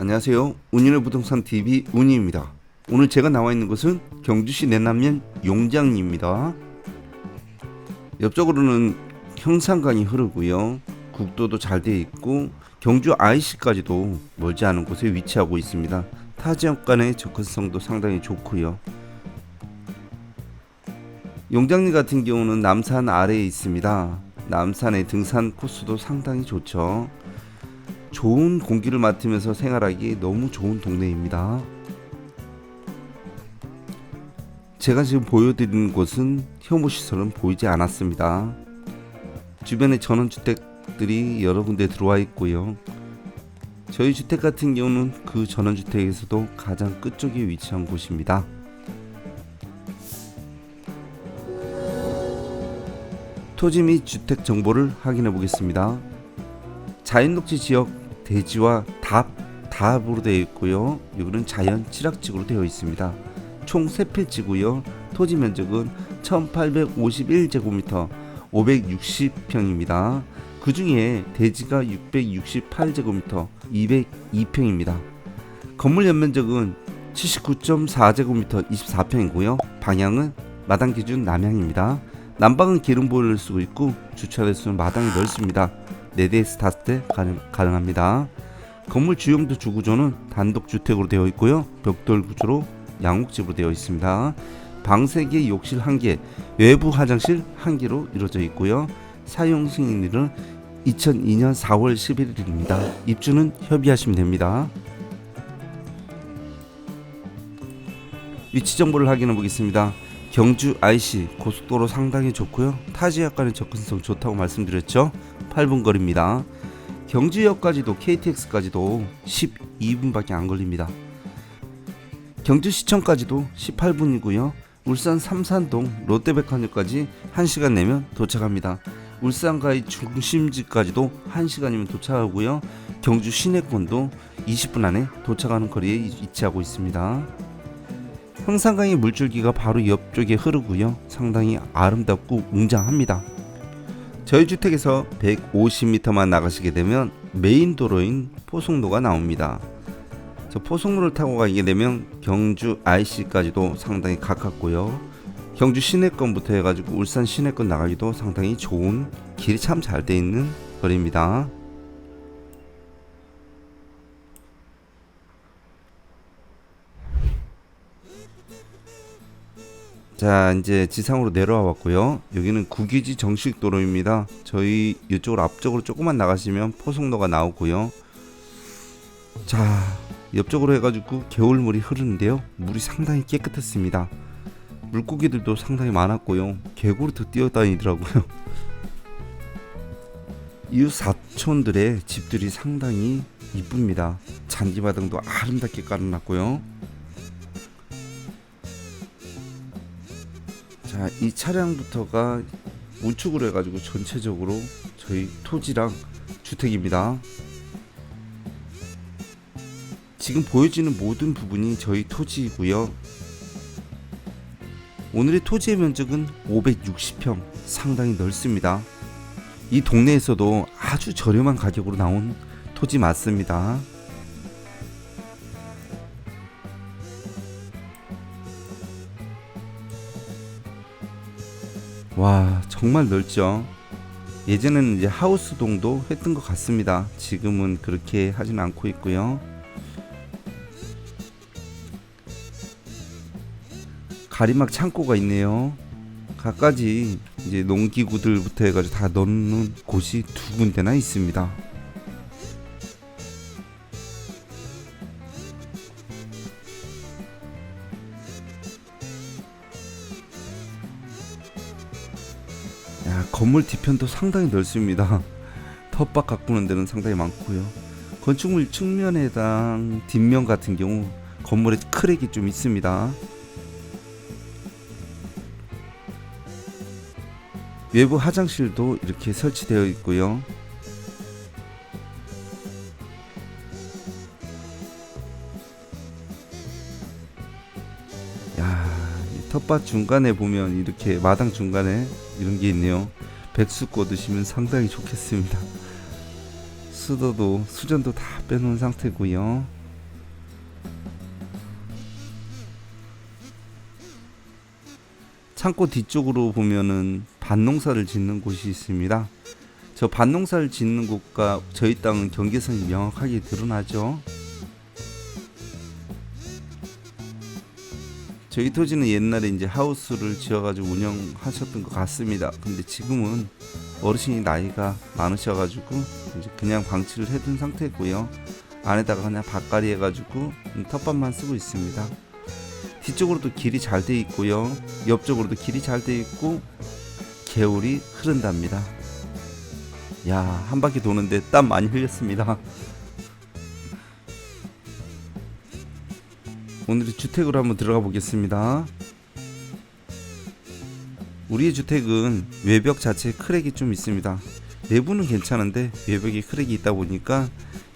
안녕하세요. 운인의 부동산 TV 운이입니다. 오늘 제가 나와 있는 곳은 경주시 내남면 용장리입니다. 옆쪽으로는 형산강이 흐르고요. 국도도 잘 되어 있고 경주 IC까지도 멀지 않은 곳에 위치하고 있습니다. 타 지역 간의 접근성도 상당히 좋고요. 용장리 같은 경우는 남산 아래에 있습니다. 남산의 등산 코스도 상당히 좋죠. 좋은 공기를 맡으면서 생활하기 너무 좋은 동네입니다. 제가 지금 보여드리는 곳은 혐오 시설은 보이지 않았습니다. 주변에 전원주택들이 여러 군데 들어와 있고요. 저희 주택 같은 경우는 그 전원주택에서도 가장 끝쪽에 위치한 곳입니다. 토지 및 주택 정보를 확인해 보겠습니다. 자연녹지 지역 대지와 답, 답으로 되어 있고요. 이거는 자연 칠학지구로 되어 있습니다. 총 3필지고요. 토지 면적은 1851제곱미터 560평입니다. 그 중에 대지가 668제곱미터 202평입니다. 건물 연면적은 79.4제곱미터 24평이고요. 방향은 마당 기준 남향입니다. 난방은 기름 보일러를 쓰고 있고 주차 대수는 마당이 넓습니다. 4대에서 5대 가능, 가능합니다. 건물 주용도 주구조는 단독주택으로 되어 있고요. 벽돌 구조로 양옥집으로 되어 있습니다. 방 3개, 욕실 1개, 외부 화장실 1개로 이루어져 있고요. 사용 승인일은 2002년 4월 11일입니다. 입주는 협의하시면 됩니다. 위치 정보를 확인해 보겠습니다. 경주 IC 고속도로 상당히 좋고요. 타 지역과는 접근성 좋다고 말씀드렸죠. 8분 거리입니다. 경주역까지도 KTX까지도 12분밖에 안 걸립니다. 경주시청까지도 18분이고요. 울산 삼산동 롯데백화점까지 1시간 내면 도착합니다. 울산가의 중심지까지도 1시간이면 도착하고요. 경주 시내권도 20분 안에 도착하는 거리에 위치하고 있습니다. 형산강의 물줄기가 바로 옆쪽에 흐르고요. 상당히 아름답고 웅장합니다. 저희 주택에서 150m만 나가시게 되면 메인 도로인 포송로가 나옵니다. 저 포송로를 타고 가게 되면 경주 IC까지도 상당히 가깝고요. 경주 시내권부터 해가지고 울산 시내권 나가기도 상당히 좋은 길이 참 잘 돼 있는 거리입니다. 자 이제 지상으로 내려와 봤고요. 여기는 국유지 정식 도로입니다. 저희 이쪽으로 앞쪽으로 조금만 나가시면 포송로가 나오고요. 자 옆쪽으로 해가지고 겨울물이 흐르는데요. 물이 상당히 깨끗했습니다. 물고기들도 상당히 많았고요. 개구리도 뛰어다니더라고요. 이웃 사촌들의 집들이 상당히 이쁩니다. 잔디마당도 아름답게 깔아놨고요 자, 이 차량부터가 우측으로 해가지고 전체적으로 저희 토지랑 주택입니다. 지금 보여지는 모든 부분이 저희 토지이고요. 오늘의 토지의 면적은 560평, 상당히 넓습니다. 이 동네에서도 아주 저렴한 가격으로 나온 토지 맞습니다. 정말 넓죠. 예전에는 이제 하우스동도 했던 것 같습니다. 지금은 그렇게 하진 않고 있고요. 가리막 창고가 있네요. 갖가지 이제 농기구들부터 해가지고 다 넣는 곳이 두 군데나 있습니다 건물 뒤편도 상당히 넓습니다. 텃밭 가꾸는 데는 상당히 많고요. 건축물 측면에당 뒷면 같은 경우 건물에 크랙이 좀 있습니다. 외부 화장실도 이렇게 설치되어 있고요. 야, 이 텃밭 중간에 보면 이렇게 마당 중간에 이런 게 있네요. 백숙고 드시면 상당히 좋겠습니다. 수도도 수전도 다 빼놓은 상태고요. 창고 뒤쪽으로 보면은 밭농사를 짓는 곳이 있습니다. 저 밭농사를 짓는 곳과 저희 땅은 경계선이 명확하게 드러나죠. 저희 토지는 옛날에 이제 하우스를 지어가지고 운영하셨던 것 같습니다. 근데 지금은 어르신이 나이가 많으셔가지고 이제 그냥 방치를 해둔 상태고요. 안에다가 그냥 밭갈이 해가지고 텃밭만 쓰고 있습니다. 뒤쪽으로도 길이 잘 돼 있고요. 옆쪽으로도 길이 잘 돼 있고 개울이 흐른답니다. 야, 한 바퀴 도는데 땀 많이 흘렸습니다. 오늘은 주택으로 한번 들어가 보겠습니다. 우리의 주택은 외벽 자체에 크랙이 좀 있습니다. 내부는 괜찮은데 외벽에 크랙이 있다 보니까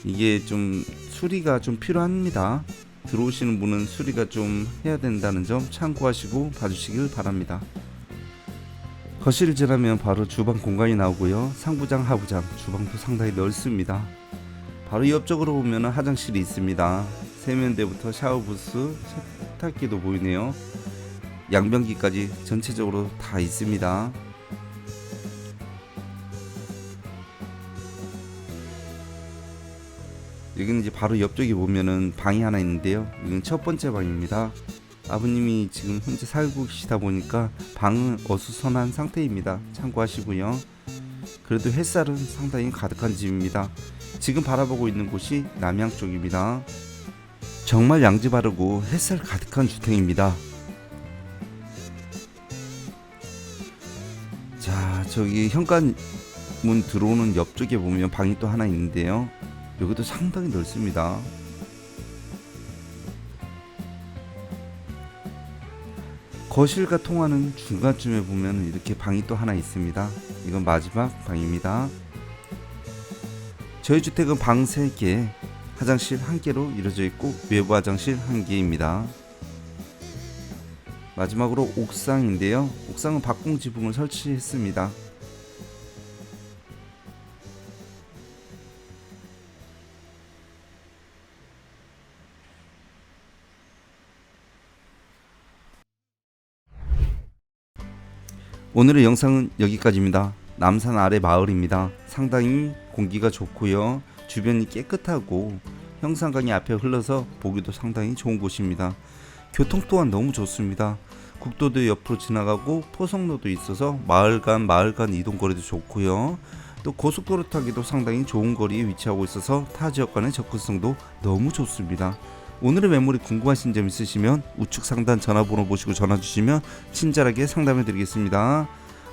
이게 좀 수리가 좀 필요합니다. 들어오시는 분은 수리가 좀 해야 된다는 점 참고하시고 봐주시길 바랍니다. 거실을 지나면 바로 주방 공간이 나오고요. 상부장, 하부장, 주방도 상당히 넓습니다. 바로 옆쪽으로 보면 화장실이 있습니다. 세면대부터 샤워부스, 세탁기도 보이네요. 양변기까지 전체적으로 다 있습니다. 여기는 이제 바로 옆쪽에 보면은 방이 하나 있는데요. 여기는 첫 번째 방입니다. 아버님이 지금 현재 살고 계시다 보니까 방은 어수선한 상태입니다. 참고하시고요. 그래도 햇살은 상당히 가득한 집입니다. 지금 바라보고 있는 곳이 남양 쪽입니다. 정말 양지 바르고 햇살 가득한 주택입니다. 자, 저기 현관문 들어오는 옆쪽에 보면 방이 또 하나 있는데요. 여기도 상당히 넓습니다. 거실과 통하는 중간쯤에 보면 이렇게 방이 또 하나 있습니다. 이건 마지막 방입니다. 저희 주택은 방 3개, 화장실 1개로 이루어져 있고 외부 화장실 1개입니다. 마지막으로 옥상인데요. 옥상은 박공 지붕을 설치했습니다. 오늘의 영상은 여기까지입니다. 남산 아래 마을입니다. 상당히 공기가 좋고요. 주변이 깨끗하고 형산강이 앞에 흘러서 보기도 상당히 좋은 곳입니다. 교통 또한 너무 좋습니다. 국도도 옆으로 지나가고 포성로도 있어서 마을 간 마을 간 이동 거리도 좋고요. 또 고속도로 타기도 상당히 좋은 거리에 위치하고 있어서 타 지역 간의 접근성도 너무 좋습니다. 오늘의 매물이 궁금하신 점 있으시면 우측 상단 전화번호 보시고 전화 주시면 친절하게 상담해 드리겠습니다.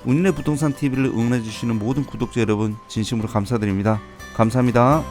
운인의 부동산 TV를 응원해 주시는 모든 구독자 여러분 진심으로 감사드립니다. 감사합니다.